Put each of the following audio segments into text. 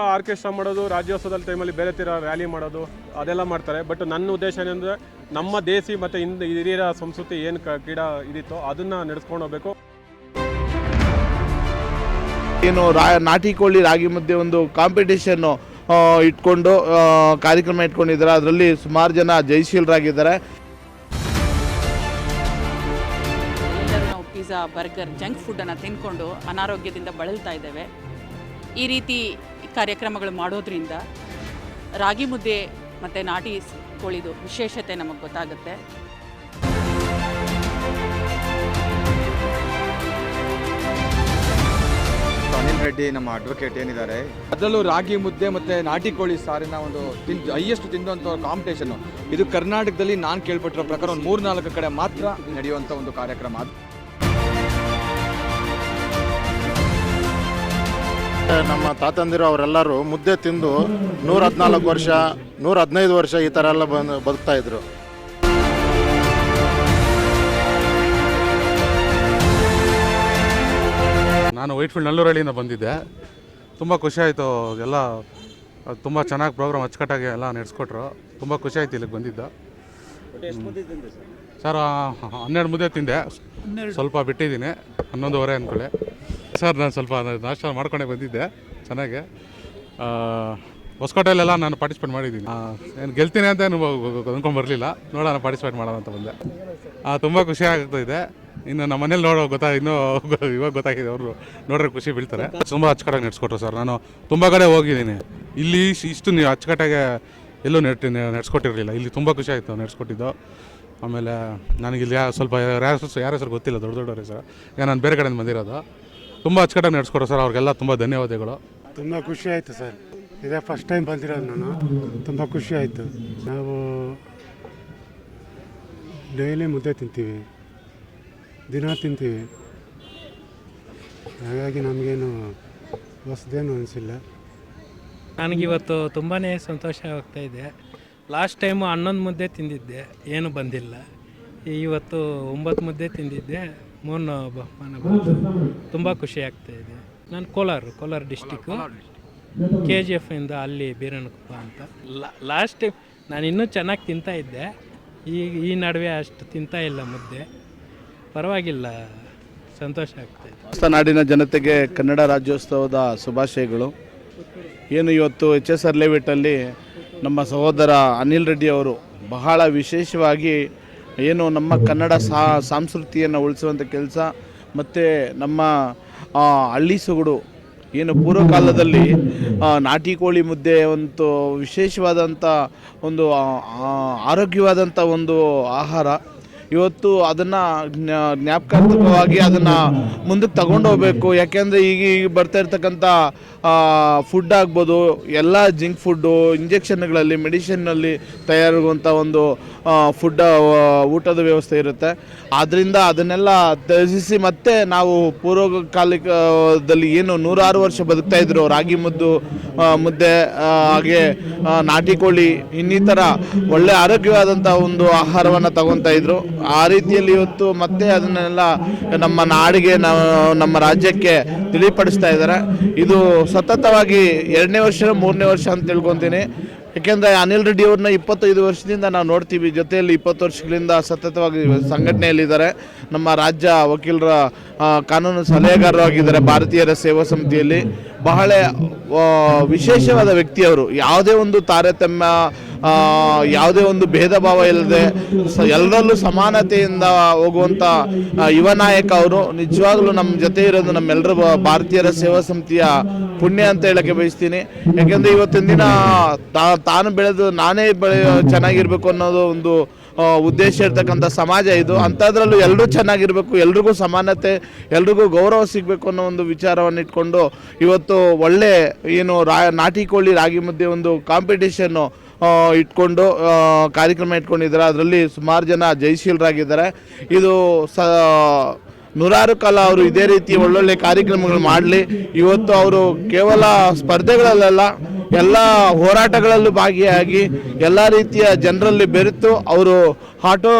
Orchestra ಮಾಡೋದು ರಾಜ್ಯೋತ್ಸವದಲ್ಲಿ ಟೈಮಲ್ಲಿ ಬೇರೆ ತೀರ ರ್ಯಾಲಿ ಮಾಡೋದು ಅದೆಲ್ಲ ಮಾಡ್ತಾರೆ. ಬಟ್ ನನ್ನ ಉದ್ದೇಶ ಏನಂದರೆ ನಮ್ಮ ದೇಸಿ ಮತ್ತು ಹಿಂದೆ ಹಿರಿಯರ ಸಂಸ್ಕೃತಿ ಏನು ಕ ಕ್ರೀಡಾ ಇದಿತ್ತೋ ಅದನ್ನು ನಡೆಸ್ಕೊಂಡು ಹೋಗಬೇಕು. ಏನು ರಾ ನಾಟಿ ಕೋಳಿ ರಾಗಿ ಮುದ್ದೆ ಒಂದು ಕಾಂಪಿಟೇಷನ್ನು ಇಟ್ಕೊಂಡು ಕಾರ್ಯಕ್ರಮ ಇಟ್ಕೊಂಡಿದ್ದಾರೆ. ಅದರಲ್ಲಿ ಸುಮಾರು ಜನ ಜಯಶೀಲರಾಗಿದ್ದಾರೆ. ನಾವು ಪಿಜ್ಜಾ ಬರ್ಗರ್ ಜಂಕ್ ಫುಡ್ಡನ್ನು ತಿನ್ಕೊಂಡು ಅನಾರೋಗ್ಯದಿಂದ ಬಳಲ್ತಾ ಇದ್ದೇವೆ. ಈ ರೀತಿ ಕಾರ್ಯಕ್ರಮಗಳು ಮಾಡೋದ್ರಿಂದ ರಾಗಿ ಮುದ್ದೆ ಮತ್ತು ನಾಟಿ ಕೋಳಿದು ವಿಶೇಷತೆ ನಮಗೆ ಗೊತ್ತಾಗುತ್ತೆ. ಅನಿಲ್ ರೆಡ್ಡಿ ನಮ್ಮ ಅಡ್ವೊಕೇಟ್ ಏನಿದ್ದಾರೆ? ಅದರಲ್ಲೂ ರಾಗಿ ಮುದ್ದೆ ಮತ್ತು ನಾಟಿ ಕೋಳಿ ಸಾರಿನ ಒಂದು ತಿನ್ ಹೈಯೆಸ್ಟ್ ತಿಂದಂಥ ಕಾಂಪಿಟೇಷನ್ ಇದು ಕರ್ನಾಟಕದಲ್ಲಿ ನಾನು ಕೇಳ್ಪಟ್ಟಿರೋ ಪ್ರಕಾರ ಒಂದು ಮೂರು ನಾಲ್ಕು ಕಡೆ ಮಾತ್ರ ನಡೆಯುವಂಥ ಒಂದು ಕಾರ್ಯಕ್ರಮ ಅದು. ನಮ್ಮ ತಾತಂದಿರು ಅವರೆಲ್ಲರೂ ಮುದ್ದೆ ತಿಂದು ನೂರ ಹದಿನಾಲ್ಕು ವರ್ಷ ನೂರ ಹದಿನೈದು ವರ್ಷ ಈ ಥರ ಎಲ್ಲ ಬಂದು ಬದುಕ್ತಾ ಇದ್ರು. ನಾನು ವೈಟ್ಫೀಲ್ಡ್ ನಲ್ಲೂರಳ್ಳಿಯಿಂದ ಬಂದಿದ್ದೆ. ತುಂಬ ಖುಷಿ ಆಯಿತು ಎಲ್ಲ ತುಂಬ ಚೆನ್ನಾಗಿ ಪ್ರೋಗ್ರಾಮ್ ಅಚ್ಚುಕಟ್ಟಾಗಿ ಎಲ್ಲ ನಡೆಸ್ಕೊಟ್ರು. ತುಂಬ ಖುಷಿ ಆಯ್ತು ಇಲ್ಲಿಗೆ ಬಂದಿದ್ದು. ಸರ್ ಹನ್ನೆರಡು ಮುದ್ದೆ ತಿಂದೆ. ಸ್ವಲ್ಪ ಬಿಟ್ಟಿದ್ದೀನಿ. ಹನ್ನೊಂದುವರೆ ಅಂದ್ಕೊಳ್ಳಿ ಸರ್ ನಾನು ಸ್ವಲ್ಪ ನಾಷ್ಟ ಮಾಡ್ಕೊಂಡೆ ಬಂದಿದ್ದೆ. ಚೆನ್ನಾಗಿ. ಹೊಸಕೋಟೆಯಲ್ಲೆಲ್ಲ ನಾನು ಪಾರ್ಟಿಸಿಪೇಟ್ ಮಾಡಿದ್ದೀನಿ. ಏನು ಗೆಲ್ತೀನಿ ಅಂತ ಏನು ಅಂದ್ಕೊಂಬರಲಿಲ್ಲ ನೋಡೋಣ ಪಾರ್ಟಿಸಿಪೇಟ್ ಮಾಡೋಣ ಅಂತ ಬಂದೆ. ತುಂಬ ಖುಷಿ ಆಗ್ತಾ ಇದೆ. ಇನ್ನು ನಮ್ಮ ಮನೇಲಿ ನೋಡೋ ಗೊತ್ತಾ ಇನ್ನೂ ಇವಾಗ ಗೊತ್ತಾಗಿದೆ ಅವರು ನೋಡ್ರೆ ಖುಷಿ ಬೀಳ್ತಾರೆ. ತುಂಬ ಅಚ್ಚುಕಟ್ಟಾಗಿ ನಡೆಸ್ಕೊಟ್ರು ಸರ್. ನಾನು ತುಂಬ ಕಡೆ ಹೋಗಿದ್ದೀನಿ. ಇಲ್ಲಿ ಇಷ್ಟು ನೀವು ಅಚ್ಚುಕಟ್ಟಾಗೆ ಎಲ್ಲೂ ನೆಟ್ ನಡೆಸ್ಕೊಟ್ಟಿರಲಿಲ್ಲ. ಇಲ್ಲಿ ತುಂಬ ಖುಷಿ ಆಯಿತು ನಡೆಸ್ಕೊಟ್ಟಿದ್ದು. ಆಮೇಲೆ ನನಗಿಲ್ಲಿ ಯಾ ಸ್ವಲ್ಪ ಯಾರ ಹೆಸರು ಯಾರ ಹೆಸರು ಗೊತ್ತಿಲ್ಲ ದೊಡ್ಡ ದೊಡ್ಡವ್ರ ಹೆಸರು ಈಗ ನಾನು ಬೇರೆ ಕಡೆಯಿಂದ ಬಂದಿರೋದು. ತುಂಬ ಅಚ್ಚುಕಟ್ಟಾಗಿ ನಡೆಸ್ಕೊಡೋ ಸರ್ ಅವ್ರಿಗೆಲ್ಲ ತುಂಬ ಧನ್ಯವಾದಗಳು. ತುಂಬ ಖುಷಿ ಆಯಿತು ಸರ್. ಇದೇ ಫಸ್ಟ್ ಟೈಮ್ ಬಂದಿರೋದು ನಾನು. ತುಂಬ ಖುಷಿ ಆಯಿತು. ನಾವು ಡೈಲಿ ಮುದ್ದೆ ತಿಂತೀವಿ. ದಿನ ತಿಂತೀವಿ. ಹಾಗಾಗಿ ನಮಗೇನು ಹೊಸದೇನು ಅನಿಸಿಲ್ಲ. ನನಗಿವತ್ತು ತುಂಬಾ ಸಂತೋಷ ಆಗ್ತಾಯಿದೆ ಇದೆ. ಲಾಸ್ಟ್ ಟೈಮು ಹನ್ನೊಂದು ಮುದ್ದೆ ತಿಂದಿದ್ದೆ ಏನು ಬಂದಿಲ್ಲ. ಇವತ್ತು ಒಂಬತ್ತು ಮುದ್ದೆ ತಿಂದಿದ್ದೆ ಮೂರು ಬಹುಮಾನ ಬಂತು ತುಂಬ ಖುಷಿ ಆಗ್ತಾ ಇದೆ. ನಾನು Kolar Kolar district K G F ಇಂದ ಅಲ್ಲಿ ಬೀರನಕೊಪ್ಪ ಅಂತ. ಲಾಸ್ಟ್ ಟೈಮ್ ನಾನು ಇನ್ನೂ ಚೆನ್ನಾಗಿ ತಿಂತಾ ಇದ್ದೆ. ಈಗ ಈ ನಡುವೆ ಅಷ್ಟು ತಿಂತಾ ಇಲ್ಲ ಮುದ್ದೆ. ಪರವಾಗಿಲ್ಲ ಸಂತೋಷ ಆಗ್ತಾ ಇದೆ. ಸಮಸ್ತ ನಾಡಿನ ಜನತೆಗೆ ಕನ್ನಡ ರಾಜ್ಯೋತ್ಸವದ ಶುಭಾಶಯಗಳು. ಏನು ಇವತ್ತು ಎಚ್ ಎಸ್ ಆರ್ ಲೇಔಟಲ್ಲಿ ನಮ್ಮ ಸಹೋದರ ಅನಿಲ್ ರೆಡ್ಡಿ ಅವರು ಬಹಳ ವಿಶೇಷವಾಗಿ ಏನು ನಮ್ಮ ಕನ್ನಡ ಸಾ ಸಂಸ್ಕೃತಿಯನ್ನು ಉಳಿಸುವಂಥ ಕೆಲಸ ಮತ್ತು ನಮ್ಮ ಹಳ್ಳಿ ಸೊಗಡು ಏನು ಪೂರ್ವಕಾಲದಲ್ಲಿ ನಾಟಿ ಕೋಳಿ ಮುದ್ದೆ ಒಂದು ವಿಶೇಷವಾದಂಥ ಒಂದು ಆರೋಗ್ಯವಾದಂಥ ಒಂದು ಆಹಾರ. ಇವತ್ತು ಅದನ್ನು ಜ್ಞಾಪಕಾರ್ಥಕವಾಗಿ ಅದನ್ನು ಮುಂದಕ್ಕೆ ತಗೊಂಡು ಹೋಗಬೇಕು. ಯಾಕೆಂದರೆ ಈಗ ಈಗ ಬರ್ತಾ ಇರ್ತಕ್ಕಂಥ ಫುಡ್ ಆಗ್ಬೋದು, ಎಲ್ಲ ಜಿಂಕ್ ಫುಡ್ಡು ಇಂಜೆಕ್ಷನ್ಗಳಲ್ಲಿ ಮೆಡಿಷನ್ನಲ್ಲಿ ತಯಾರಾಗುವಂಥ ಒಂದು ಫುಡ್ ಊಟದ ವ್ಯವಸ್ಥೆ ಇರುತ್ತೆ. ಆದ್ದರಿಂದ ಅದನ್ನೆಲ್ಲ ತ್ಯಜಿಸಿ ಮತ್ತೆ ನಾವು ಪೂರ್ವಕಾಲಿಕದಲ್ಲಿ ಏನು ನೂರಾರು ವರ್ಷ ಬದುಕ್ತಾ ಇದ್ರು. ರಾಗಿ ಮುದ್ದು ಮುದ್ದೆ ಹಾಗೆ ನಾಟಿ ಕೋಳಿ, ಇನ್ನಿತರ ಒಳ್ಳೆ ಆರೋಗ್ಯವಾದಂಥ ಒಂದು ಆಹಾರವನ್ನು ತಗೊತಾ ಇದ್ರು. ಆ ರೀತಿಯಲ್ಲಿ ಇವತ್ತು ಮತ್ತೆ ಅದನ್ನೆಲ್ಲ ನಮ್ಮ ನಾಡಿಗೆ ನಮ್ಮ ರಾಜ್ಯಕ್ಕೆ ತಿಳಿಪಡಿಸ್ತಾ ಇದ್ದಾರೆ ಇದು ಸತತವಾಗಿ ಎರಡನೇ ವರ್ಷ ಮೂರನೇ ವರ್ಷ ಅಂತ ತಿಳ್ಕೊತೀನಿ. ಯಾಕೆಂದರೆ ಅನಿಲ್ ರೆಡ್ಡಿ ಅವ್ರನ್ನ ಇಪ್ಪತ್ತೈದು ವರ್ಷದಿಂದ ನಾವು ನೋಡ್ತೀವಿ. ಜೊತೆಯಲ್ಲಿ ಇಪ್ಪತ್ತು ವರ್ಷಗಳಿಂದ ಸತತವಾಗಿ ಸಂಘಟನೆಯಲ್ಲಿದ್ದಾರೆ. ನಮ್ಮ ರಾಜ್ಯ ವಕೀಲರ ಕಾನೂನು ಸಲಹೆಗಾರರು ಆಗಿದ್ದಾರೆ ಭಾರತೀಯರ ಸೇವಾ ಸಮಿತಿಯಲ್ಲಿ. ಬಹಳ ವಿಶೇಷವಾದ ವ್ಯಕ್ತಿಯವರು ಯಾವುದೇ ಒಂದು ತಾರತಮ್ಯ ಯಾವುದೇ ಒಂದು ಭೇದ ಭಾವ ಇಲ್ಲದೆ ಎಲ್ಲರಲ್ಲೂ ಸಮಾನತೆಯಿಂದ ಹೋಗುವಂಥ ಯುವ ನಾಯಕ ಅವರು. ನಿಜವಾಗ್ಲೂ ನಮ್ಮ ಜೊತೆ ಇರೋದು ನಮ್ಮೆಲ್ಲರ ಭಾರತೀಯರ ಸೇವಾ ಸಮಿತಿಯ ಪುಣ್ಯ ಅಂತ ಹೇಳಕ್ಕೆ ಬಯಸ್ತೀನಿ. ಯಾಕೆಂದರೆ ಇವತ್ತಿನ ದಿನ ತಾನು ಬೆಳೆದು ನಾನೇ ಬೆಳೆ, ಚೆನ್ನಾಗಿರ್ಬೇಕು ಅನ್ನೋದು ಒಂದು ಉದ್ದೇಶ ಇರ್ತಕ್ಕಂಥ ಸಮಾಜ ಇದು. ಅಂಥದ್ರಲ್ಲೂ ಎಲ್ಲರೂ ಚೆನ್ನಾಗಿರಬೇಕು, ಎಲ್ರಿಗೂ ಸಮಾನತೆ, ಎಲ್ರಿಗೂ ಗೌರವ ಸಿಗಬೇಕು ಅನ್ನೋ ಒಂದು ವಿಚಾರವನ್ನು ಇಟ್ಕೊಂಡು ಇವತ್ತು ಒಳ್ಳೆ, ಏನು, ರಾ, ನಾಟಿ ಕೋಳಿ ರಾಗಿ ಮುದ್ದೆ ಒಂದು ಕಾಂಪಿಟೇಷನ್ನು ಇಟ್ಕೊಂಡು ಕಾರ್ಯಕ್ರಮ ಇಟ್ಕೊಂಡಿದ್ದಾರೆ. ಅದರಲ್ಲಿ ಸುಮಾರು ಜನ ಜಯಶೀಲರಾಗಿದ್ದಾರೆ ಇದು ಸ, ನೂರಾರು ಕಾಲ ಅವರು ಇದೇ ರೀತಿ ಒಳ್ಳೊಳ್ಳೆ ಕಾರ್ಯಕ್ರಮಗಳು ಮಾಡಲಿ. ಇವತ್ತು ಅವರು ಕೇವಲ ಸ್ಪರ್ಧೆಗಳಲ್ಲ ಎಲ್ಲ ಹೋರಾಟಗಳಲ್ಲೂ ಭಾಗಿಯಾಗಿ ಎಲ್ಲ ರೀತಿಯ ಜನರಲ್ಲಿ ಬೆರೆತು ಅವರು ಆಟೋ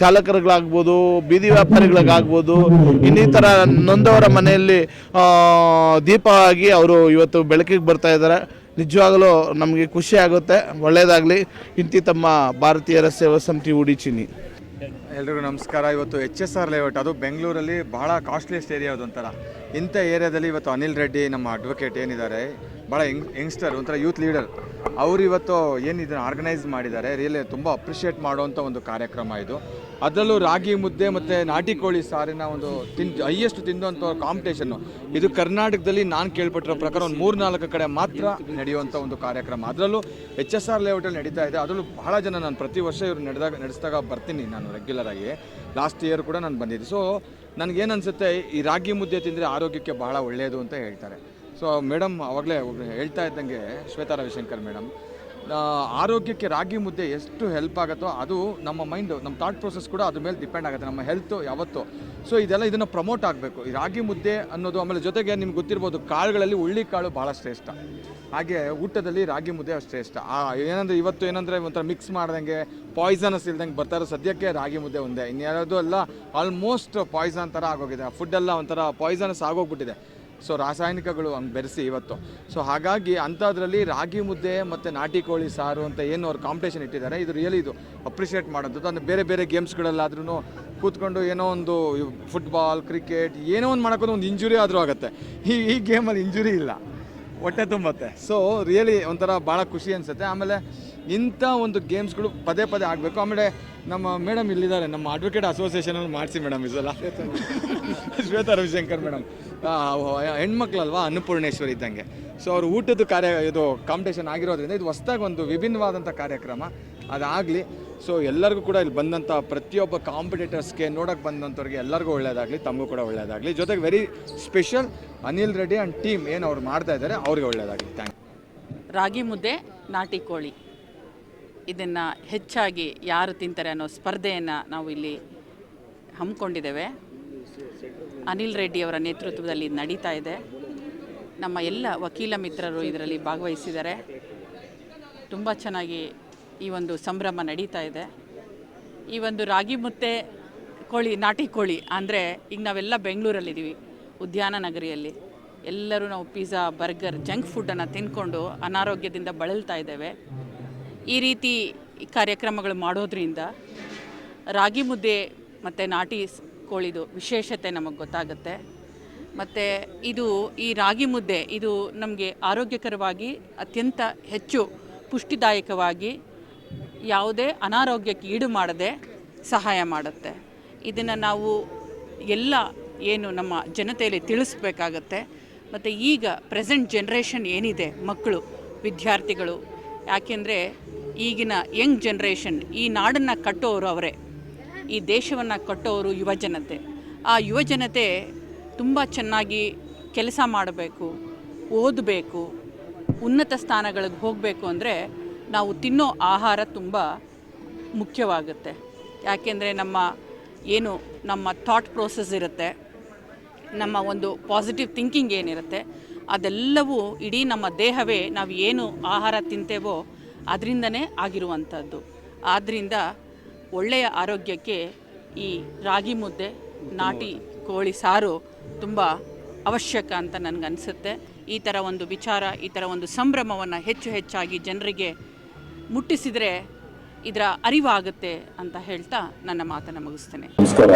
ಚಾಲಕರುಗಳಾಗ್ಬೋದು, ಬೀದಿ ವ್ಯಾಪಾರಿಗಳಿಗಾಗ್ಬೋದು ಇನ್ನಿತರ ನೊಂದವರ ಮನೆಯಲ್ಲಿ ದೀಪವಾಗಿ ಅವರು ಇವತ್ತು ಬೆಳಕಿಗೆ ಬರ್ತಾ ಇದ್ದಾರೆ. ನಿಜವಾಗಲೂ ನಮಗೆ ಖುಷಿ ಆಗುತ್ತೆ ಒಳ್ಳೆಯದಾಗಲಿ ಇಂತಿ ತಮ್ಮ ಭಾರತೀಯರ ಸೇವಾ ಸಮಿತಿ ಉಡಿಚಿನಿ. ಎಲ್ರಿಗೂ ನಮಸ್ಕಾರ. ಇವತ್ತು ಎಚ್ ಎಸ್ ಆರ್ ಲೇಔಟ್, ಅದು ಬೆಂಗಳೂರಲ್ಲಿ ಬಹಳ ಕಾಸ್ಟ್ಲಿಯಸ್ಟ್ ಏರಿಯಾ ಅದೊಂಥರ ಇಂಥ ಏರಿಯಾದಲ್ಲಿ ಇವತ್ತು ಅನಿಲ್ ರೆಡ್ಡಿ ನಮ್ಮ ಅಡ್ವೊಕೇಟ್ ಏನಿದ್ದಾರೆ ಭಾಳ ಯಂಗ್, ಯಂಗ್ಸ್ಟರ್, ಒಂಥರ ಯೂತ್ ಲೀಡರ್. ಅವರು ಇವತ್ತು ಏನು ಇದನ್ನು ಆರ್ಗನೈಸ್ ಮಾಡಿದ್ದಾರೆ ರಿಯಲಿ ತುಂಬ ಅಪ್ರಿಷಿಯೇಟ್ ಮಾಡುವಂಥ ಒಂದು ಕಾರ್ಯಕ್ರಮ ಇದು. ಅದರಲ್ಲೂ ರಾಗಿ ಮುದ್ದೆ ಮತ್ತು ನಾಟಿ ಕೋಳಿ ಸಾರಿನ ಒಂದು ತಿನ್ ಹೈಯೆಸ್ಟ್ ತಿಂದುವಂಥ ಕಾಂಪಿಟೇಷನ್ನು ಇದು ಕರ್ನಾಟಕದಲ್ಲಿ ನಾನು ಕೇಳ್ಪಟ್ಟಿರೋ ಪ್ರಕಾರ ಒಂದು ಮೂರು ನಾಲ್ಕು ಕಡೆ ಮಾತ್ರ ನಡೆಯುವಂಥ ಒಂದು ಕಾರ್ಯಕ್ರಮ. ಅದರಲ್ಲೂ ಎಚ್ ಎಸ್ ಆರ್ ಲೇಔಟಲ್ಲಿ ನಡೀತಾ ಇದೆ. ಅದರಲ್ಲೂ ಬಹಳ ಜನ ನಾನು ಪ್ರತಿ ವರ್ಷ ಇವರು ನಡೆದಾಗ, ನಡೆಸಿದಾಗ ಬರ್ತೀನಿ ನಾನು ರೆಗ್ಯುಲರ್ ಆಗಿ. ಲಾಸ್ಟ್ ಇಯರ್ ಕೂಡ ನಾನು ಬಂದಿದ್ದೆ. ಸೊ ನನಗೇನು ಅನಿಸುತ್ತೆ, ಈ ರಾಗಿ ಮುದ್ದೆ ತಿಂದರೆ ಆರೋಗ್ಯಕ್ಕೆ ಬಹಳ ಒಳ್ಳೆಯದು ಅಂತ ಹೇಳ್ತಾರೆ. ಸೊ ಮೇಡಮ್ ಅವಾಗಲೇ ಒಬ್ರು ಹೇಳ್ತಾ ಇದ್ದಂಗೆ ಶ್ವೇತಾ ರವಿಶಂಕರ್ ಮೇಡಮ್ ಆರೋಗ್ಯಕ್ಕೆ ರಾಗಿ ಮುದ್ದೆ ಎಷ್ಟು ಹೆಲ್ಪ್ ಆಗುತ್ತೋ ಅದು ನಮ್ಮ ಮೈಂಡು ನಮ್ಮ ಥಾಟ್ ಪ್ರೊಸೆಸ್ ಕೂಡ ಅದ್ರ ಮೇಲೆ ಡಿಪೆಂಡ್ ಆಗುತ್ತೆ, ನಮ್ಮ ಹೆಲ್ತು ಯಾವತ್ತು. ಸೊ ಇದೆಲ್ಲ ಇದನ್ನು ಪ್ರಮೋಟ್ ಆಗಬೇಕು. ಈ ರಾಗಿ ಮುದ್ದೆ ಅನ್ನೋದು ಆಮೇಲೆ ಜೊತೆಗೆ ನಿಮ್ಗೆ ಗೊತ್ತಿರ್ಬೋದು, ಕಾಳುಗಳಲ್ಲಿ ಉಳ್ಳಿ ಕಾಳು ಭಾಳ ಶ್ರೇಷ್ಠ. ಹಾಗೆ ಊಟದಲ್ಲಿ ರಾಗಿ ಮುದ್ದೆ ಶ್ರೇಷ್ಠ. ಆ, ಏನಂದರೆ ಇವತ್ತು ಏನಂದರೆ ಒಂಥರ ಮಿಕ್ಸ್ ಮಾಡ್ದಂಗೆ ಪಾಯ್ಸನಸ್ ಇಲ್ದಂಗೆ ಬರ್ತಾರೆ ಸದ್ಯಕ್ಕೆ ರಾಗಿ ಮುದ್ದೆ ಒಂದೇ. ಇನ್ಯಾವುದೂ ಎಲ್ಲ ಆಲ್ಮೋಸ್ಟ್ ಪಾಯ್ಸನ್ ಥರ ಆಗೋಗಿದೆ. ಫುಡ್ಡೆಲ್ಲ ಒಂಥರ ಪಾಯ್ಸನಸ್ ಆಗೋಗ್ಬಿಟ್ಟಿದೆ. ಸೊ ರಾಸಾಯನಿಕಗಳು ಹಂಗೆ ಬೆರೆಸಿ ಇವತ್ತು. ಸೊ ಹಾಗಾಗಿ ಅಂಥದ್ರಲ್ಲಿ ರಾಗಿ ಮುದ್ದೆ ಮತ್ತು ನಾಟಿ ಕೋಳಿ ಸಾರು ಅಂತ ಏನು ಅವ್ರು ಕಾಂಪಿಟೇಷನ್ ಇಟ್ಟಿದ್ದಾರೆ, ಇದು ರಿಯಲಿ ಇದು ಅಪ್ರಿಷಿಯೇಟ್ ಮಾಡೋಂಥದ್ದು ಅಂದರೆ ಬೇರೆ ಬೇರೆ ಗೇಮ್ಸ್ಗಳಲ್ಲಾದ್ರೂ ಕೂತ್ಕೊಂಡು ಏನೋ ಒಂದು ಫುಟ್ಬಾಲ್ ಕ್ರಿಕೆಟ್ ಏನೋ ಒಂದು ಮಾಡೋಕ್ಕೋದು ಒಂದು ಇಂಜುರಿ ಆದರೂ ಆಗುತ್ತೆ. ಈ ಈ ಗೇಮಲ್ಲಿ ಇಂಜುರಿ ಇಲ್ಲ. ಹೊಟ್ಟೆ ತುಂಬತ್ತೆ. ಸೊ ರಿಯಲಿ ಒಂಥರ ಭಾಳ ಖುಷಿ ಅನಿಸುತ್ತೆ. ಆಮೇಲೆ ಇಂಥ ಒಂದು ಗೇಮ್ಸ್ಗಳು ಪದೇ ಪದೇ ಆಗಬೇಕು. ಆಮೇಲೆ ನಮ್ಮ ಮೇಡಮ್ ಇಲ್ಲಿದ್ದಾರೆ. ನಮ್ಮ ಅಡ್ವೊಕೇಟ್ ಅಸೋಸಿಯೇಷನಲ್ಲಿ ಮಾಡಿಸಿ ಮೇಡಮ್ ಈ ಸಲ. ಶ್ವೇತಾ ರವಿಶಂಕರ್ ಮೇಡಮ್ ಹೆಣ್ಮಕ್ಳಲ್ವಾ? ಅನ್ನಪೂರ್ಣೇಶ್ವರಿ ಇದ್ದಂಗೆ. ಸೊ ಅವ್ರ ಊಟದ ಕಾರ್ಯ, ಇದು ಕಾಂಪಿಟೇಷನ್ ಆಗಿರೋದ್ರಿಂದ ಇದು ಹೊಸ್ದಾಗಿ ಒಂದು ವಿಭಿನ್ನವಾದಂಥ ಕಾರ್ಯಕ್ರಮ. ಅದಾಗಲಿ ಸೊ ಎಲ್ಲರಿಗೂ ಕೂಡ ಇಲ್ಲಿ ಬಂದಂಥ ಪ್ರತಿಯೊಬ್ಬ ಕಾಂಪಿಟೇಟರ್ಸ್ಗೆ ನೋಡೋಕ್ಕೆ ಬಂದಂಥವ್ರಿಗೆ ಎಲ್ಲರಿಗೂ ಒಳ್ಳೆಯದಾಗಲಿ ತಮಗೂ ಕೂಡ ಒಳ್ಳೆಯದಾಗಲಿ ಜೊತೆಗೆ very special Anil Reddy and team ಏನು ಅವ್ರು ಮಾಡ್ತಾ ಇದ್ದಾರೆ ಅವ್ರಿಗೆ ಒಳ್ಳೆಯದಾಗಲಿ ಥ್ಯಾಂಕ್ ರಾಗಿ ಮುದ್ದೆ, ನಾಟಿ ಕೋಳಿ. ಇದನ್ನು ಹೆಚ್ಚಾಗಿ ಯಾರು ತಿಂತಾರೆ ಅನ್ನೋ ಸ್ಪರ್ಧೆಯನ್ನು ನಾವು ಇಲ್ಲಿ ಹಮ್ಮಿಕೊಂಡಿದ್ದೇವೆ. ಅನಿಲ್ ರೆಡ್ಡಿ ಅವರ ನೇತೃತ್ವದಲ್ಲಿ ನಡೀತಾ ಇದೆ. ನಮ್ಮ ಎಲ್ಲ ವಕೀಲ ಮಿತ್ರರು ಇದರಲ್ಲಿ ಭಾಗವಹಿಸಿದ್ದಾರೆ. ತುಂಬ ಚೆನ್ನಾಗಿ ಈ ಒಂದು ಸಂಭ್ರಮ ನಡೀತಾ ಇದೆ. ಈ ಒಂದು ರಾಗಿ ಮುದ್ದೆ ಕೋಳಿ, ನಾಟಿ ಕೋಳಿ ಅಂದರೆ ಈಗ ನಾವೆಲ್ಲ ಬೆಂಗಳೂರಲ್ಲಿದ್ದೀವಿ, ಉದ್ಯಾನ ನಗರಿಯಲ್ಲಿ. ಎಲ್ಲರೂ ನಾವು ಪಿಜ್ಜಾ, ಬರ್ಗರ್, ಜಂಕ್ ಫುಡ್ಡನ್ನು ತಿನ್ಕೊಂಡು ಅನಾರೋಗ್ಯದಿಂದ ಬಳಲ್ತಾ ಇದ್ದೇವೆ. ಈ ರೀತಿ ಕಾರ್ಯಕ್ರಮಗಳು ಮಾಡೋದ್ರಿಂದ ರಾಗಿ ಮುದ್ದೆ ಮತ್ತು ನಾಟಿ ಕೋಳಿದು ವಿಶೇಷತೆ ನಮಗೆ ಗೊತ್ತಾಗುತ್ತೆ. ಮತ್ತು ಇದು ಈ ರಾಗಿ ಮುದ್ದೆ ಇದು ನಮಗೆ ಆರೋಗ್ಯಕರವಾಗಿ ಅತ್ಯಂತ ಹೆಚ್ಚು ಪುಷ್ಟಿದಾಯಕವಾಗಿ ಯಾವುದೇ ಅನಾರೋಗ್ಯಕ್ಕೆ ಈಡು ಮಾಡದೆ ಸಹಾಯ ಮಾಡುತ್ತೆ. ಇದನ್ನು ನಾವು ಎಲ್ಲ ಏನು ನಮ್ಮ ಜನತೆಯಲ್ಲಿ ತಿಳಿಸ್ಬೇಕಾಗತ್ತೆ. ಮತ್ತು ಈಗ ಪ್ರೆಸೆಂಟ್ ಜನ್ರೇಷನ್ ಏನಿದೆ ಮಕ್ಕಳು, ವಿದ್ಯಾರ್ಥಿಗಳು, ಯಾಕೆಂದರೆ ಈಗಿನ ಯಂಗ್ ಜನ್ರೇಷನ್ ಈ ನಾಡನ್ನು ಕಟ್ಟೋರು ಅವರೇ. ಈ ದೇಶವನ್ನು ಕಟ್ಟೋರು ಯುವಜನತೆ ಆ ಯುವ ಜನತೆ ತುಂಬ ಚೆನ್ನಾಗಿ ಕೆಲಸ ಮಾಡಬೇಕು, ಓದಬೇಕು, ಉನ್ನತ ಸ್ಥಾನಗಳಿಗೆ ಹೋಗಬೇಕು ಅಂದರೆ ನಾವು ತಿನ್ನೋ ಆಹಾರ ತುಂಬ ಮುಖ್ಯವಾಗುತ್ತೆ. ಯಾಕೆಂದರೆ ನಮ್ಮ ಏನು ನಮ್ಮ ಥಾಟ್ ಪ್ರೋಸೆಸ್ ಇರುತ್ತೆ ನಮ್ಮ ಒಂದು ಪಾಸಿಟಿವ್ ಥಿಂಕಿಂಗ್ ಏನಿರುತ್ತೆ ಅದೆಲ್ಲವೂ ಇಡೀ ನಮ್ಮ ದೇಹವೇ ನಾವು ಏನು ಆಹಾರ ತಿಂತೇವೋ ಅದರಿಂದನೇ ಆಗಿರುವಂಥದ್ದು. ಆದ್ದರಿಂದ ಒಳ್ಳೆಯ ಆರೋಗ್ಯಕ್ಕೆ ಈ ರಾಗಿ ಮುದ್ದೆ ನಾಟಿ ಕೋಳಿ ಸಾರು ತುಂಬ ಅವಶ್ಯಕ ಅಂತ ನನಗನ್ಸುತ್ತೆ. ಈ ಥರ ಒಂದು ವಿಚಾರ ಈ ಥರ ಒಂದು ಸಂಭ್ರಮವನ್ನು ಹೆಚ್ಚು ಹೆಚ್ಚಾಗಿ ಜನರಿಗೆ ಮುಟ್ಟಿಸಿದರೆ ಇದರ ಅರಿವಾಗುತ್ತೆ ಅಂತ ಹೇಳ್ತಾ ನನ್ನ ಮಾತನ್ನು ಮುಗಿಸ್ತೇನೆ. ನಮಸ್ಕಾರ.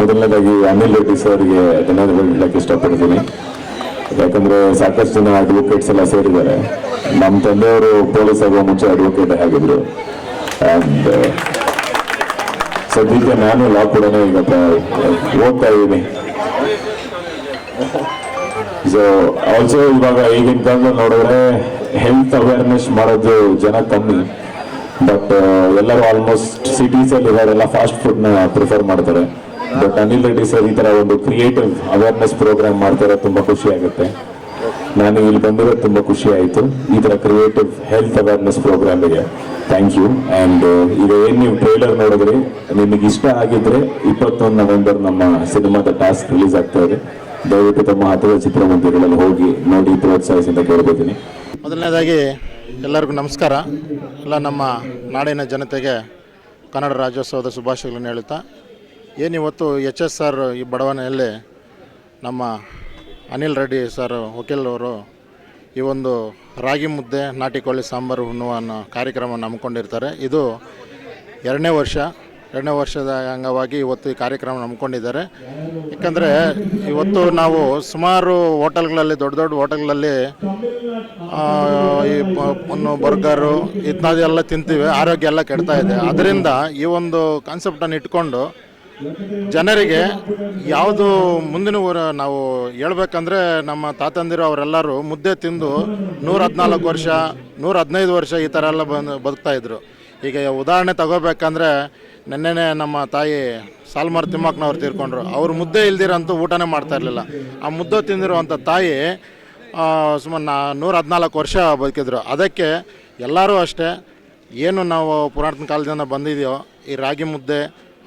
ಮೊದಲನೇದಾಗಿ ಅನಿಲ್ ರೆಡ್ಡಿ ಸರ್ಗೆ ಧನ್ಯವಾದಗಳು ಹೇಳಕ್ಕೆ ಇಷ್ಟಪಡ್ತೀನಿ. ಯಾಕಂದ್ರೆ ಸಾಕಷ್ಟು ಜನ ಅಡ್ವೊಕೇಟ್ಸ್ ಎಲ್ಲ ಸೇರಿದ್ದಾರೆ. ನಮ್ಮ ತಂದೆಯವರು ಪೊಲೀಸ್ ಆಗುವ ಮುಂಚೆ ಅಡ್ವೊಕೇಟ್ ಆಗಿದ್ರು. ಅಂಡ್ ಸದ್ಯಕ್ಕೆ ನಾನು ಲಾ ಕೂಡ ಈಗ ಓದ್ತಾ ಇದ್ದೀನಿ. ಸೊ ಆಲ್ಸೋ ಇವಾಗ ಈಗಿನ ಕಾಲದಲ್ಲಿ ನೋಡಿದ್ರೆ ಹೆಲ್ತ್ ಅವೇರ್ನೆಸ್ ಮಾಡೋದು ಜನ ಕಮ್ಮಿ. ಬಟ್ ಎಲ್ಲರೂ ಆಲ್ಮೋಸ್ಟ್ ಸಿಟೀಸ್ ಅಲ್ಲಿ ಇರೋರೆಲ್ಲ ಫಾಸ್ಟ್ ಫುಡ್ನ ಪ್ರಿಫರ್ ಮಾಡ್ತಾರೆ. ಬಟ್ ಅನಿಲ್ ರೆಡ್ಡಿ ಸರ್ ಈ ತರ ಒಂದು ಕ್ರಿಯೇಟಿವ್ ಅವೇರ್ನೆಸ್ ಪ್ರೋಗ್ರಾಮ್ ಮಾಡ್ತಾರೆ ತುಂಬಾ ಖುಷಿ ಆಗುತ್ತೆ. ನಾನು ಇಲ್ಲಿ ಬಂದಿರೋದು ತುಂಬಾ ಖುಷಿ ಆಯ್ತು. ಈ ತರ ಕ್ರಿಯೇಟಿವ್ ಹೆಲ್ತ್ ಅವೇರ್ನೆಸ್ ಪ್ರೋಗ್ರಾಮಿಗೆ ಥ್ಯಾಂಕ್ ಯು ಅಂಡ್ ಈಗ ಏನ್ ನೀವು ಟ್ರೈಲರ್ ನೋಡಿದ್ರಿ? ನಿಮಗೆ ಇಷ್ಟ ಆಗಿದ್ರೆ ಇಪ್ಪತ್ತೊಂದು ನವೆಂಬರ್ ನಮ್ಮ ಸಿನಿಮಾದ ಟಾಸ್ಕ್ ರಿಲೀಸ್ ಆಗ್ತಾ ಇದೆ. ದಯವಿಟ್ಟು ತಮ್ಮ ಹತ್ತಿರ ಚಿತ್ರಮಂದಿರಗಳಲ್ಲಿ ಹೋಗಿ ನೋಡಿ, ಪ್ರೋತ್ಸಾಹಿಸಿ ಅಂತ ಕೇಳ್ಕೊತೀನಿ. ಮೊದಲನೇದಾಗಿ ಎಲ್ಲರಿಗೂ ನಮಸ್ಕಾರ. ಎಲ್ಲ ನಮ್ಮ ನಾಡಿನ ಜನತೆಗೆ ಕನ್ನಡ ರಾಜ್ಯೋತ್ಸವದ ಶುಭಾಶಯಗಳನ್ನು ಹೇಳುತ್ತಾ ಏನಿವತ್ತು ಎಚ್ ಎಸ್ ಆರ್ ಈ ಬಡಾವಣೆಯಲ್ಲಿ ನಮ್ಮ ಅನಿಲ್ ರೆಡ್ಡಿ ಸರ್ ವಕೀಲರವರು ಈ ಒಂದು ರಾಗಿ ಮುದ್ದೆ, ನಾಟಿ ಕೋಳಿ ಸಾಂಬಾರು ಉಣ್ಣುವ ಅನ್ನೋ ಕಾರ್ಯಕ್ರಮವನ್ನು ಹಮ್ಮಿಕೊಂಡಿರ್ತಾರೆ. ಇದು ಎರಡನೇ ವರ್ಷ. ಎರಡನೇ ವರ್ಷದ ಅಂಗವಾಗಿ ಇವತ್ತು ಈ ಕಾರ್ಯಕ್ರಮ ನಮ್ಕೊಂಡಿದ್ದಾರೆ ಯಾಕಂದರೆ ಇವತ್ತು ನಾವು ಸುಮಾರು ಹೋಟೆಲ್ಗಳಲ್ಲಿ, ದೊಡ್ಡ ದೊಡ್ಡ ಹೋಟೆಲ್ಗಳಲ್ಲಿ ಈ ಬರ್ಗರು ಎಲ್ಲ ತಿಂತೀವಿ, ಆರೋಗ್ಯ ಎಲ್ಲ ಕೆಡ್ತಾ ಇದೆ. ಅದರಿಂದ ಈ ಒಂದು ಕಾನ್ಸೆಪ್ಟನ್ನು ಇಟ್ಕೊಂಡು ಜನರಿಗೆ ಯಾವುದು ಮುಂದಿನ ಊರ- ನಾವು ಹೇಳ್ಬೇಕಂದ್ರೆ ನಮ್ಮ ತಾತಂದಿರು ಅವರೆಲ್ಲರೂ ಮುದ್ದೆ ತಿಂದು ನೂರ ಹದಿನಾಲ್ಕು ವರ್ಷ ನೂರ ಹದಿನೈದು ವರ್ಷ ಈ ಥರ ಎಲ್ಲ ಬಂದು ಬದುಕ್ತಾ ಇದ್ರು. ಈಗ ಉದಾಹರಣೆ ತಗೋಬೇಕಂದ್ರೆ ನೆನ್ನೆನೆ ನಮ್ಮ ತಾಯಿ ಸಾಲ್ಮಾರ್ ತಿಮ್ಮಕ್ಕನವ್ರು ತೀರ್ಕೊಂಡ್ರು. ಅವ್ರು ಮುದ್ದೆ ಇಲ್ದಿರಂತೂ ಊಟನೇ ಮಾಡ್ತಾ ಇರಲಿಲ್ಲ. ಆ ಮುದ್ದೆ ತಿಂದಿರುವಂಥ ತಾಯಿ ಸುಮಾರು ನಾ ನೂರ ಹದಿನಾಲ್ಕು ವರ್ಷ ಬದುಕಿದ್ರು. ಅದಕ್ಕೆ ಎಲ್ಲರೂ ಅಷ್ಟೇ, ಏನು ನಾವು ಪುರಾತನ ಕಾಲದಿಂದ ಬಂದಿದೆಯೋ, ಈ ರಾಗಿ ಮುದ್ದೆ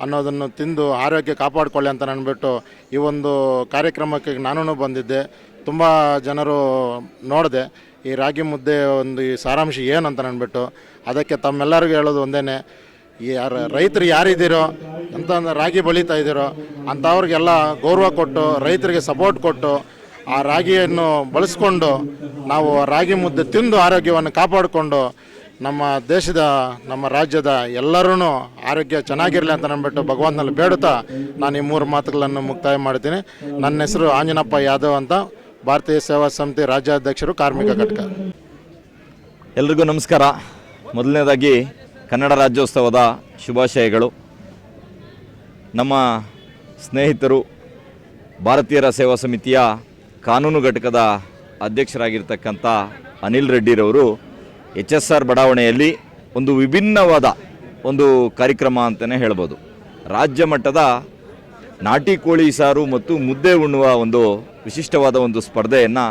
ಅನ್ನೋದನ್ನು ತಿಂದು ಆರೋಗ್ಯ ಕಾಪಾಡಿಕೊಳ್ಳಿ ಅಂತ ಅಂದ್ಬಿಟ್ಟು ಈ ಒಂದು ಕಾರ್ಯಕ್ರಮಕ್ಕೆ ನಾನು ಬಂದಿದ್ದೆ. ತುಂಬ ಜನರು ನೋಡಿದೆ, ಈ ರಾಗಿ ಮುದ್ದೆ ಒಂದು ಈ ಸಾರಾಂಶ ಏನು ಅಂತ ಅಂದ್ಬಿಟ್ಟು ಅದಕ್ಕೆ ತಮ್ಮೆಲ್ಲರಿಗೂ ಹೇಳೋದು ಒಂದೇ ಯಾರು ರೈತರು ಯಾರಿದ್ದೀರೋ ಅಂತ ರಾಗಿ ಬೆಳೀತಾ ಇದ್ದೀರೋ, ಅಂಥವ್ರಿಗೆಲ್ಲ ಗೌರವ ಕೊಟ್ಟು, ರೈತರಿಗೆ ಸಪೋರ್ಟ್ ಕೊಟ್ಟು, ಆ ರಾಗಿಯನ್ನು ಬಳಸ್ಕೊಂಡು, ನಾವು ರಾಗಿ ಮುದ್ದೆ ತಿಂದು ಆರೋಗ್ಯವನ್ನು ಕಾಪಾಡಿಕೊಂಡು, ನಮ್ಮ ದೇಶದ, ನಮ್ಮ ರಾಜ್ಯದ ಎಲ್ಲರೂ ಆರೋಗ್ಯ ಚೆನ್ನಾಗಿರಲಿ ಅಂತ ಅಂದ್ಬಿಟ್ಟು ಭಗವಂತನಲ್ಲಿ ಬೇಡುತ್ತಾ ನಾನು ಈ ಮೂರು ಮಾತುಗಳನ್ನು ಮುಕ್ತಾಯ ಮಾಡ್ತೀನಿ. ನನ್ನ ಹೆಸರು ಆಂಜನಪ್ಪ ಯಾದವ್ ಅಂತ. ಭಾರತೀಯ ಸೇವಾ ಸಮಿತಿ ರಾಜ್ಯಾಧ್ಯಕ್ಷರು, ಕಾರ್ಮಿಕ ಘಟಕ. ಎಲ್ರಿಗೂ ನಮಸ್ಕಾರ. ಮೊದಲನೇದಾಗಿ ಕನ್ನಡ ರಾಜ್ಯೋತ್ಸವದ ಶುಭಾಶಯಗಳು. ನಮ್ಮ ಸ್ನೇಹಿತರು, ಭಾರತೀಯರ ಸೇವಾ ಸಮಿತಿಯ ಕಾನೂನು ಘಟಕದ ಅಧ್ಯಕ್ಷರಾಗಿರ್ತಕ್ಕಂಥ ಅನಿಲ್ ರೆಡ್ಡಿರವರು ಎಚ್ ಎಸ್ ಆರ್ ಬಡಾವಣೆಯಲ್ಲಿ ಒಂದು ವಿಭಿನ್ನವಾದ ಒಂದು ಕಾರ್ಯಕ್ರಮ ಅಂತಲೇ ಹೇಳ್ಬೋದು. ರಾಜ್ಯ ಮಟ್ಟದ ನಾಟಿ ಕೋಳಿ ಸಾರು ಮತ್ತು ಮುದ್ದೆ ಉಣ್ಣುವ ಒಂದು ವಿಶಿಷ್ಟವಾದ ಒಂದು ಸ್ಪರ್ಧೆಯನ್ನು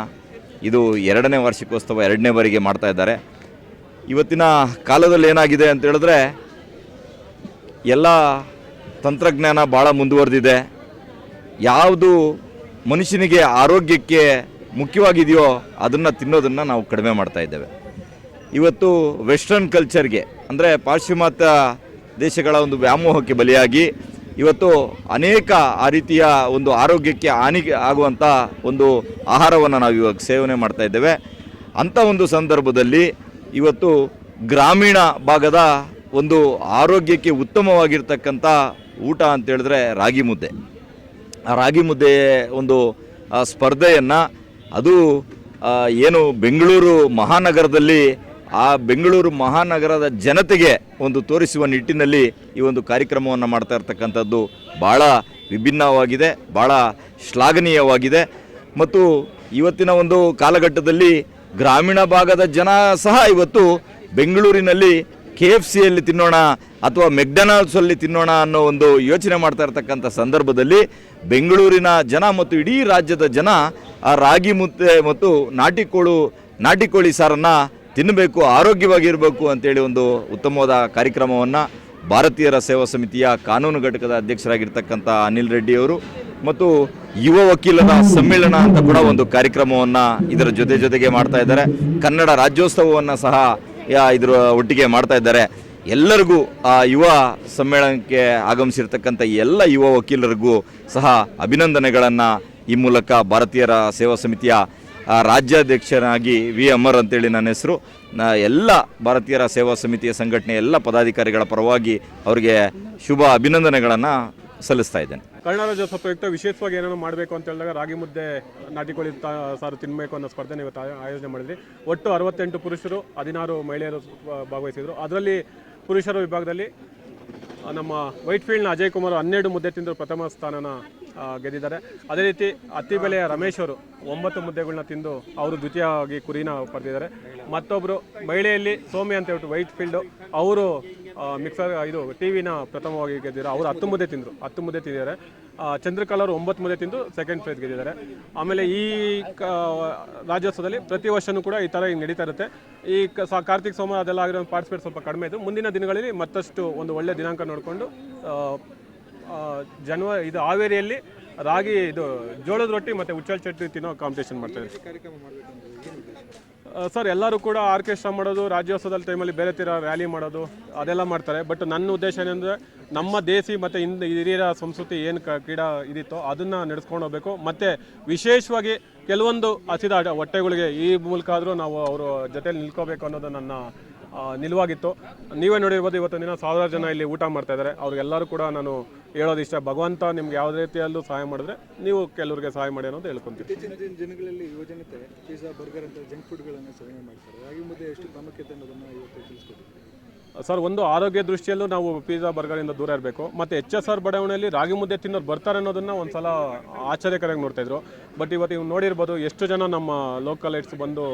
ಇದು ಎರಡನೇ ವಾರ್ಷಿಕೋತ್ಸವ ಎರಡನೇ ಬಾರಿಗೆ ಮಾಡ್ತಾ ಇದ್ದಾರೆ. ಇವತ್ತಿನ ಕಾಲದಲ್ಲಿ ಏನಾಗಿದೆ ಅಂತ ಹೇಳಿದ್ರೆ, ಎಲ್ಲ ತಂತ್ರಜ್ಞಾನ ಭಾಳ ಮುಂದುವರೆದಿದೆ. ಯಾವುದು ಮನುಷ್ಯನಿಗೆ ಆರೋಗ್ಯಕ್ಕೆ ಮುಖ್ಯವಾಗಿದೆಯೋ ಅದನ್ನು ತಿನ್ನೋದನ್ನು ನಾವು ಕಡಿಮೆ ಮಾಡ್ತಾ ಇದ್ದೇವೆ. ಇವತ್ತು ವೆಸ್ಟರ್ನ್ ಕಲ್ಚರ್ಗೆ, ಅಂದರೆ ಪಾಶ್ಚಿಮಾತ್ಯ ದೇಶಗಳ ಒಂದು ವ್ಯಾಮೋಹಕ್ಕೆ ಬಲಿಯಾಗಿ, ಇವತ್ತು ಅನೇಕ ಆ ರೀತಿಯ ಒಂದು ಆರೋಗ್ಯಕ್ಕೆ ಹಾನಿ ಆಗುವಂಥ ಒಂದು ಆಹಾರವನ್ನು ನಾವು ಇವಾಗ ಸೇವನೆ ಮಾಡ್ತಾ ಇದ್ದೇವೆ. ಅಂಥ ಒಂದು ಸಂದರ್ಭದಲ್ಲಿ ಇವತ್ತು ಗ್ರಾಮೀಣ ಭಾಗದ ಒಂದು ಆರೋಗ್ಯಕ್ಕೆ ಉತ್ತಮವಾಗಿರ್ತಕ್ಕಂಥ ಊಟ ಅಂತ ಹೇಳಿದ್ರೆ ರಾಗಿ ಮುದ್ದೆ. ಆ ರಾಗಿ ಮುದ್ದೆ ಒಂದು ಸ್ಪರ್ಧೆಯನ್ನು ಅದು ಏನು ಬೆಂಗಳೂರು ಮಹಾನಗರದಲ್ಲಿ, ಆ ಬೆಂಗಳೂರು ಮಹಾನಗರದ ಜನತೆಗೆ ಒಂದು ತೋರಿಸುವ ನಿಟ್ಟಿನಲ್ಲಿ ಈ ಒಂದು ಕಾರ್ಯಕ್ರಮವನ್ನು ಮಾಡ್ತಾ ಇರ್ತಕ್ಕಂಥದ್ದು ಭಾಳ ವಿಭಿನ್ನವಾಗಿದೆ ಭಾಳ ಶ್ಲಾಘನೀಯವಾಗಿದೆ. ಮತ್ತು ಇವತ್ತಿನ ಒಂದು ಕಾಲಘಟ್ಟದಲ್ಲಿ ಗ್ರಾಮೀಣ ಭಾಗದ ಜನ ಸಹ ಇವತ್ತು ಬೆಂಗಳೂರಿನಲ್ಲಿ ಕೆ ಎಫ್ ಸಿಯಲ್ಲಿ ತಿನ್ನೋಣ ಅಥವಾ ಮೆಕ್ಡೊನಾಲ್ಡ್ಸಲ್ಲಿ ತಿನ್ನೋಣ ಅನ್ನೋ ಒಂದು ಯೋಚನೆ ಮಾಡ್ತಾ ಇರ್ತಕ್ಕಂಥ ಸಂದರ್ಭದಲ್ಲಿ ಬೆಂಗಳೂರಿನ ಜನ ಮತ್ತು ಇಡೀ ರಾಜ್ಯದ ಜನ ಆ ರಾಗಿ ಮುದ್ದೆ ಮತ್ತು ನಾಟಿ ಕೋಳು ನಾಟಿ ಕೋಳಿ ಸಾರನ್ನು ತಿನ್ನಬೇಕು, ಆರೋಗ್ಯವಾಗಿರಬೇಕು ಅಂತೇಳಿ ಒಂದು ಉತ್ತಮವಾದ ಕಾರ್ಯಕ್ರಮವನ್ನು ಭಾರತೀಯರ ಸೇವಾ ಸಮಿತಿಯ ಕಾನೂನು ಘಟಕದ ಅಧ್ಯಕ್ಷರಾಗಿರ್ತಕ್ಕಂಥ ಅನಿಲ್ ರೆಡ್ಡಿಯವರು ಮತ್ತು ಯುವ ವಕೀಲರ ಸಮ್ಮೇಳನ ಅಂತ ಕೂಡ ಒಂದು ಕಾರ್ಯಕ್ರಮವನ್ನು ಇದರ ಜೊತೆ ಜೊತೆಗೆ ಮಾಡ್ತಾ ಇದ್ದಾರೆ. ಕನ್ನಡ ರಾಜ್ಯೋತ್ಸವವನ್ನು ಸಹ ಇದರ ಒಟ್ಟಿಗೆ ಮಾಡ್ತಾ ಇದ್ದಾರೆ. ಎಲ್ಲರಿಗೂ ಆ ಯುವ ಸಮ್ಮೇಳನಕ್ಕೆ ಆಗಮಿಸಿರ್ತಕ್ಕಂಥ ಎಲ್ಲ ಯುವ ವಕೀಲರಿಗೂ ಸಹ ಅಭಿನಂದನೆಗಳನ್ನು ಈ ಮೂಲಕ ಭಾರತೀಯರ ಸೇವಾ ಸಮಿತಿಯ ರಾಜ್ಯಾಧ್ಯಕ್ಷನಾಗಿ ವಿ. ಅಮರ್ ಅಂತೇಳಿ ನನ್ನ ಹೆಸರು. ಎಲ್ಲ ಭಾರತೀಯರ ಸೇವಾ ಸಮಿತಿಯ ಸಂಘಟನೆ, ಎಲ್ಲ ಪದಾಧಿಕಾರಿಗಳ ಪರವಾಗಿ ಅವರಿಗೆ ಶುಭ ಅಭಿನಂದನೆಗಳನ್ನು ಸಲ್ಲಿಸ್ತಾ ಇದ್ದೇನೆ. ಕರ್ನಾಟಕ ಪ್ರಯುಕ್ತ ವಿಶೇಷವಾಗಿ ಏನೇನೋ ಮಾಡಬೇಕು ಅಂತ ಹೇಳಿದಾಗ ರಾಗಿ ಮುದ್ದೆ ನಾಟಿ ಕೋಳಿ ತಾ- ಸಾರು ತಿನ್ನಬೇಕು ಅನ್ನೋ ಸ್ಪರ್ಧೆ ಇವತ್ತು ಆಯೋಜನೆ ಮಾಡಿದ್ರಿ ಒಟ್ಟು ಅರವತ್ತೆಂಟು ಪುರುಷರು, ಹದಿನಾರು ಮಹಿಳೆಯರು ಭಾಗವಹಿಸಿದರು. ಅದರಲ್ಲಿ ಪುರುಷರ ವಿಭಾಗದಲ್ಲಿ ನಮ್ಮ ವೈಟ್ ಫೀಲ್ಡ್ನ ಅಜಯ್ ಕುಮಾರ್ ಹನ್ನೆರಡು ಮುದ್ದೆ ತಿಂದು ಪ್ರಥಮ ಸ್ಥಾನನ ಗೆದ್ದಿದ್ದಾರೆ. ಅದೇ ರೀತಿ ಅತ್ತಿ ಬೆಲೆಯ ರಮೇಶ್ ಅವರು ಒಂಬತ್ತು ಮುದ್ದೆಗಳನ್ನ ತಿಂದು ಅವರು ದ್ವಿತೀಯವಾಗಿ ಕುರಿನ ಪಡೆದಿದ್ದಾರೆ. ಮತ್ತೊಬ್ಬರು ಮಹಿಳೆಯಲ್ಲಿ ಸೌಮ್ಯ ಅಂತ ಹೇಳ್ಬಿಟ್ಟು ವೈಟ್ ಫೀಲ್ಡು. ಅವರು ಮಿಕ್ಸರ್ ಇದು ಟಿ ವಿನ ಪ್ರಥಮವಾಗಿ ಗೆದ್ದಿದ್ದಾರೆ ಅವರು ಹತ್ತು ಮುದ್ದೆ ತಿಂದರು, ಹತ್ತು ಮುದ್ದೆ ತಿಂದಿದ್ದಾರೆ. ಚಂದ್ರಕಲ್ ಅವರು ಒಂಬತ್ತು ಮುದ್ದೆ ತಿಂದು ಸೆಕೆಂಡ್ ಪ್ರೈಸ್ ಗೆದ್ದಿದ್ದಾರೆ. ಆಮೇಲೆ ಈ ರಾಜ್ಯೋತ್ಸವದಲ್ಲಿ ಪ್ರತಿ ವರ್ಷವೂ ಕೂಡ ಈ ಥರ ಹಿಂಗೆ ನಡೀತಾ ಇರುತ್ತೆ. ಈ ಕಾರ್ತಿಕ್ ಸೋಮವಾರ ಅದೆಲ್ಲ ಆಗಿರೋ ಪಾರ್ಟಿಸಿಪೇಟ್ ಸ್ವಲ್ಪ ಕಡಿಮೆ ಇದ್ದು ಮುಂದಿನ ದಿನಗಳಲ್ಲಿ ಮತ್ತಷ್ಟು ಒಂದು ಒಳ್ಳೆ ದಿನಾಂಕ ನೋಡಿಕೊಂಡು ಜನವರಿ ಇದು ಹಾವೇರಿಯಲ್ಲಿ ರಾಗಿ, ಇದು ಜೋಳದ ರೊಟ್ಟಿ ಮತ್ತು ಉಚ್ಚಲ್ ಚಟ್ನಿ ತಿನ್ನೋ ಕಾಂಪಿಟೇಷನ್ ಮಾಡ್ತಾರೆ ಸರ್, ಎಲ್ಲರೂ ಕೂಡ ಆರ್ಕೆಸ್ಟ್ರಾ ಮಾಡೋದು, ರಾಜ್ಯೋತ್ಸವದ ಟೈಮಲ್ಲಿ ಬೇರೆ ತೀರ ರ್ಯಾಲಿ ಮಾಡೋದು, ಅದೆಲ್ಲ ಮಾಡ್ತಾರೆ. ಬಟ್ ನನ್ನ ಉದ್ದೇಶ ಏನಂದರೆ, ನಮ್ಮ ದೇಸಿ ಮತ್ತು ಇಂದ ಹಿರಿಯರ ಸಂಸ್ಕೃತಿ ಏನು ಕ, ಕ್ರೀಡಾ ಇದಿತ್ತೋ ಅದನ್ನು ನಡೆಸ್ಕೊಂಡು ಹೋಗಬೇಕು. ಮತ್ತು ವಿಶೇಷವಾಗಿ ಕೆಲವೊಂದು ಹಸಿದ ಹೊಟ್ಟೆಗಳಿಗೆ ಈ ಮೂಲಕ ಆದರೂ ನಾವು ಅವರ ಜೊತೆಲಿ ನಿಲ್ಕೋಬೇಕು ಅನ್ನೋದು ನನ್ನ ನಿಲುವಾಗಿತ್ತು. ನೀವೇ ನೋಡಿರ್ಬೋದು ಇವತ್ತು ದಿನ ಸಾವಿರಾರು ಜನ ಇಲ್ಲಿ ಊಟ ಮಾಡ್ತಾ ಇದ್ದಾರೆ. ಅವ್ರಿಗೆಲ್ಲರೂ ಕೂಡ ನಾನು ಹೇಳೋದು ಇಷ್ಟ. ಭಗವಂತ ನಿಮ್ಗೆ ಯಾವುದೇ ರೀತಿಯಲ್ಲೂ ಸಹಾಯ ಮಾಡಿದ್ರೆ ನೀವು ಕೆಲವ್ರಿಗೆ ಸಹಾಯ ಮಾಡಿ ಅನ್ನೋದು ಹೇಳ್ಕೊಂತೀವಿ. ಇತ್ತೀಚಿನ ಜನಗಳಲ್ಲಿ ಯುವಜನತೆ ಪಿಜ್ಜಾ ಬರ್ಗರ್ ಅಂತ ಜಂಕ್ ಫುಡ್ಗಳನ್ನು ಸೇವನೆ ಮಾಡ್ತಾರೆ. ರಾಗಿ ಮುದ್ದೆ ಎಷ್ಟು ಪ್ರಾಮುಖ್ಯತೆ ಅನ್ನೋದನ್ನು ಇವತ್ತು ತಿಳಿಸ್ಕೊಡ್ತೀವಿ ಸರ್ ಒಂದು ಆರೋಗ್ಯ ದೃಷ್ಟಿಯಲ್ಲೂ ನಾವು ಪಿಜ್ಜಾ ಬರ್ಗರಿಂದ ದೂರ ಇರಬೇಕು. ಮತ್ತು ಎಚ್ ಎಸ್ ಆರ್ ಬಡಾವಣೆಯಲ್ಲಿ ರಾಗಿ ಮುದ್ದೆ ತಿನ್ನೋರು ಬರ್ತಾರೆ ಅನ್ನೋದನ್ನು ಒಂದು ಸಲ ಆಶ್ಚರ್ಯಕರಾಗಿ ನೋಡ್ತಾ ಇದ್ರು. ಬಟ್ ಇವತ್ತು ನೀವು ನೋಡಿರ್ಬೋದು ಎಷ್ಟು ಜನ ನಮ್ಮ ಲೋಕಲ್ ಲೈಟ್ಸ್ ಬಂದು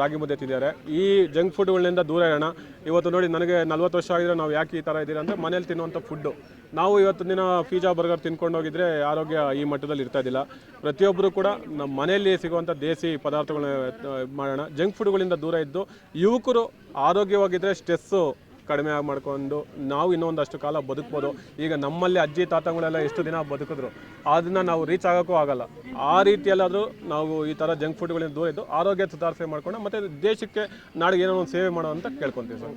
ರಾಗಿ ಮುದ್ದೆ ತಿಂದಿದ್ದಾರೆ. ಈ ಜಂಕ್ ಫುಡ್ಗಳಿಂದ ದೂರ ಇರೋಣ. ಇವತ್ತು ನೋಡಿ ನನಗೆ ನಲ್ವತ್ತು ವರ್ಷ ಆಗಿದ್ರೆ ನಾವು ಯಾಕೆ ಈ ಥರ ಇದ್ದೀರ ಅಂದರೆ ಮನೇಲಿ ತಿನ್ನುವಂಥ ಫುಡ್ಡು ನಾವು ಇವತ್ತು ದಿನ ಪಿಜ್ಜಾ ಬರ್ಗರ್ ತಿನ್ಕೊಂಡು ಹೋಗಿದ್ರೆ ಆರೋಗ್ಯ ಈ ಮಟ್ಟದಲ್ಲಿ ಇರ್ತಾ ಇದ್ದಿಲ್ಲ. ಪ್ರತಿಯೊಬ್ಬರು ಕೂಡ ನಮ್ಮ ಮನೆಯಲ್ಲಿ ಸಿಗುವಂಥ ದೇಸಿ ಪದಾರ್ಥಗಳನ್ನ ಮಾಡೋಣ. ಜಂಕ್ ಫುಡ್ಗಳಿಂದ ದೂರ ಇದ್ದು ಯುವಕರು ಆರೋಗ್ಯವಾಗಿದ್ದರೆ ಸ್ಟ್ರೆಸ್ಸು ಕಡಿಮೆ ಆಗಿ ಮಾಡ್ಕೊಂಡು ನಾವು ಇನ್ನೊಂದಷ್ಟು ಕಾಲ ಬದುಕ್ಬೋದು. ಈಗ ನಮ್ಮಲ್ಲಿ ಅಜ್ಜಿ, ತಾತಗಳೆಲ್ಲ ಎಷ್ಟು ದಿನ ಬದುಕಿದ್ರು, ಅದನ್ನ ನಾವು ರೀಚ್ ಆಗೋಕ್ಕೂ ಆಗಲ್ಲ. ಆ ರೀತಿಯಲ್ಲಾದರೂ ನಾವು ಈ ಥರ ಜಂಕ್ ಫುಡ್ಗಳಿಂದ ದೂರ ಇದ್ದು ಆರೋಗ್ಯ ಸುಧಾರಿಸೆ ಮಾಡ್ಕೊಂಡು ಮತ್ತು ದೇಶಕ್ಕೆ ನಾಡಿಗೆ ಏನೋ ಒಂದು ಸೇವೆ ಮಾಡೋ ಅಂತ ಕೇಳ್ಕೊತೀವಿ ಸರ್.